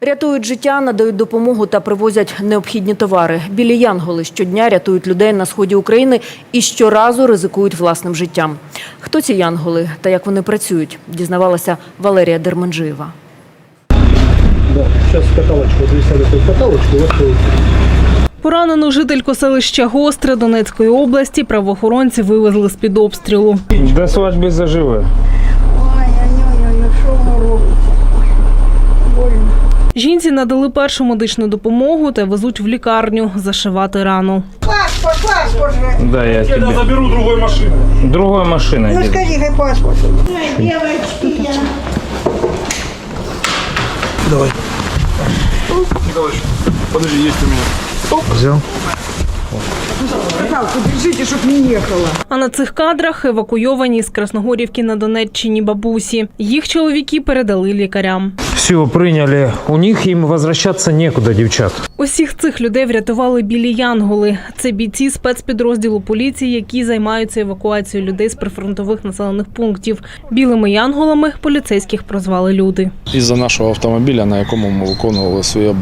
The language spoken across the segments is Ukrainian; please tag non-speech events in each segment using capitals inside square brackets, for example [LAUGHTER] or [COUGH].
Рятують життя, надають допомогу та привозять необхідні товари. Білі янголи щодня рятують людей на сході України і щоразу ризикують власним життям. Хто ці янголи та як вони працюють, дізнавалася Валерія Дерманджиєва. Да, сейчас каталочку, в каталочку, у. Поранену жительку селища Гостре Донецької області правоохоронці вивезли з-під обстрілу. До свадьби заживе. Ой-ой-ой, що ви робите? Больно. Жінці надали першу медичну допомогу та везуть в лікарню зашивати рану. Паспорт, паспорт. Да, я Я тебе. заберу другой машины. Другой машиной. Ну деду. скажи, хай паспорт. Ой, девочки, я. Давай. Николаевич, подожди, есть у меня. Взял. Пожалуйста, держите, чтоб не ехала. А на цих кадрах евакуйовані з Красногорівки на Донеччині бабусі. Їх чоловіки передали лікарям. Все, приняли. У них им возвращаться некуда, девчат. Усіх цих людей врятували білі янголи. Це бійці спецпідрозділу поліції, які займаються евакуацією людей з прифронтових населених пунктів. Білими янголами поліцейських прозвали люди. із-за нашого автомобіля, на якому ми виконували свої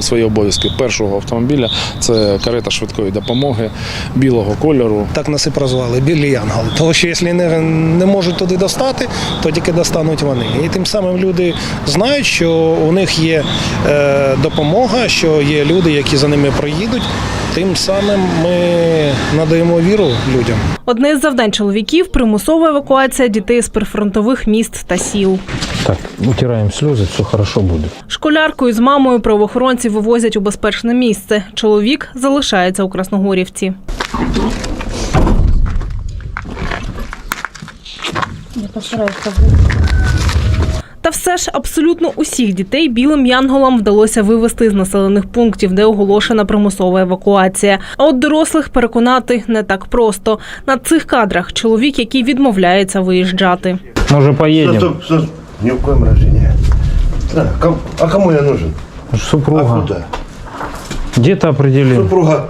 свої обов'язки першого автомобіля. Це карета швидкої допомоги білого кольору. Так нас і прозвали білі янголи. Тому що якщо не, не можуть туди достати, то тільки достануть вони. І тим самим люди знають, що у них є е, допомога, що є люди, які за ними проїдуть. Тим самим ми надаємо віру людям. Одне з завдань чоловіків примусова евакуація дітей з прифронтових міст та сіл. Так, утираем слезы, все хорошо будет. Школярку із мамою правоохоронці вивозять у безпечне місце. Чоловік залишається у Красногорівці. Та все ж абсолютно усіх дітей білим янголам вдалося вивезти з населених пунктів, де оголошена примусова евакуація. А от дорослих переконати не так просто. На цих кадрах чоловік, який відмовляється виїжджати. Стоп, стоп. Ни в не. Да, ком- а кому я нужен? А Супруга. куда? Где-то определим. Супруга.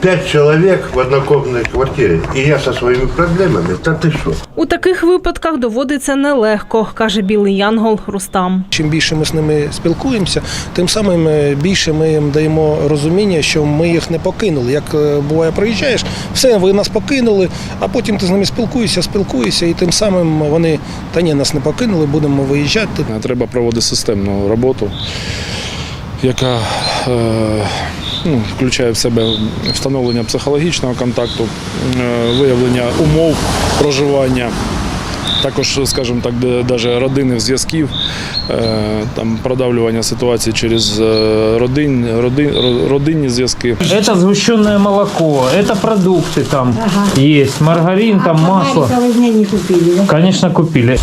Пять человек в однокомнатной квартире, и я со своими проблемами. Да ты что? У таких випадках доводиться нелегко, каже білий янгол Рустам. Чим більше ми з ними спілкуємося, тим самим е, більше ми їм даємо розуміння, що ми їх не покинули. Як е, буває, приїжджаєш, все, ви нас покинули, а потім ти з ними спілкуєшся, спілкуєшся, і тим самим вони та ні, нас не покинули, будемо виїжджати. Треба проводити системну роботу, яка е, ну, включає в себе встановлення психологічного контакту, е, виявлення умов проживання. Також, скажімо так, навіть родинних зв'язків, е, там продавлювання ситуації через е, родин, родин, ро- родинні зв'язки. Это сгущенное молоко, это продукты там есть, маргарин, там масло. вы мне не купили, да? Конечно, купили.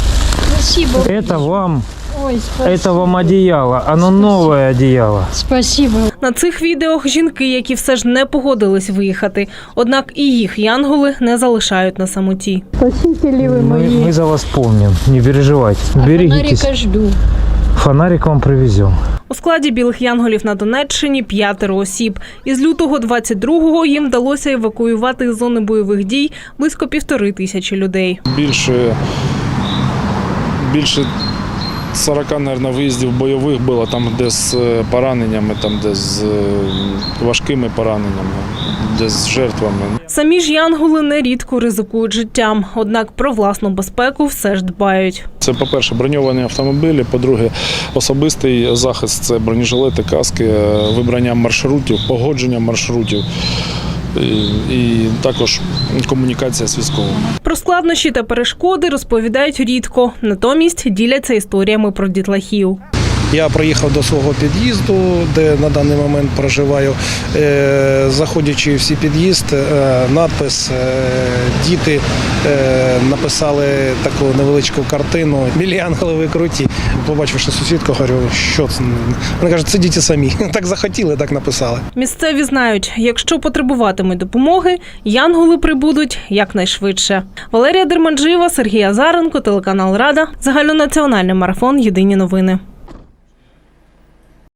Спасибо. Это вам, Ой, спасибо. это вам одеяло. Оно новое одеяло. Спасибо. На цих відео жінки, які все ж не погодились виїхати. Однак і їх янголи не залишають на самоті. Спасители вы Мы, мои. мы за вас помним, не переживайте. Берегитесь. Фонарика жду. Фонарик вам привезем. У складі білих янголів на Донеччині п'ятеро осіб. Із лютого 22-го їм вдалося евакуювати з зони бойових дій близько півтори тисячі людей. більше, більше 40, мабуть, виїздів бойових було, там де з е, пораненнями, там де з е, важкими пораненнями, де з жертвами. Самі ж янголи нерідко ризикують життям, однак про власну безпеку все ж дбають. Це, по-перше, броньовані автомобілі, по-друге, особистий захист це бронежилети, каски, е, вибрання маршрутів, погодження маршрутів і, також комунікація з військовими. Про складнощі та перешкоди розповідають рідко, натомість діляться історіями про дітлахів. Я приїхав до свого під'їзду, де на даний момент проживаю. Е, Заходячи в всі під'їзд, е, надпис е, діти написали таку невеличку картину. Білі ангели круті. Побачивши сусідку, говорю, що це? Вони кажуть, це діти самі. [LAUGHS] Так захотіли, так написали. Місцеві знають, якщо потребуватимуть допомоги, янголи прибудуть якнайшвидше. Валерія Дерманджиєва, Сергій Азаренко, телеканал Рада, загальнонаціональний марафон Єдині новини.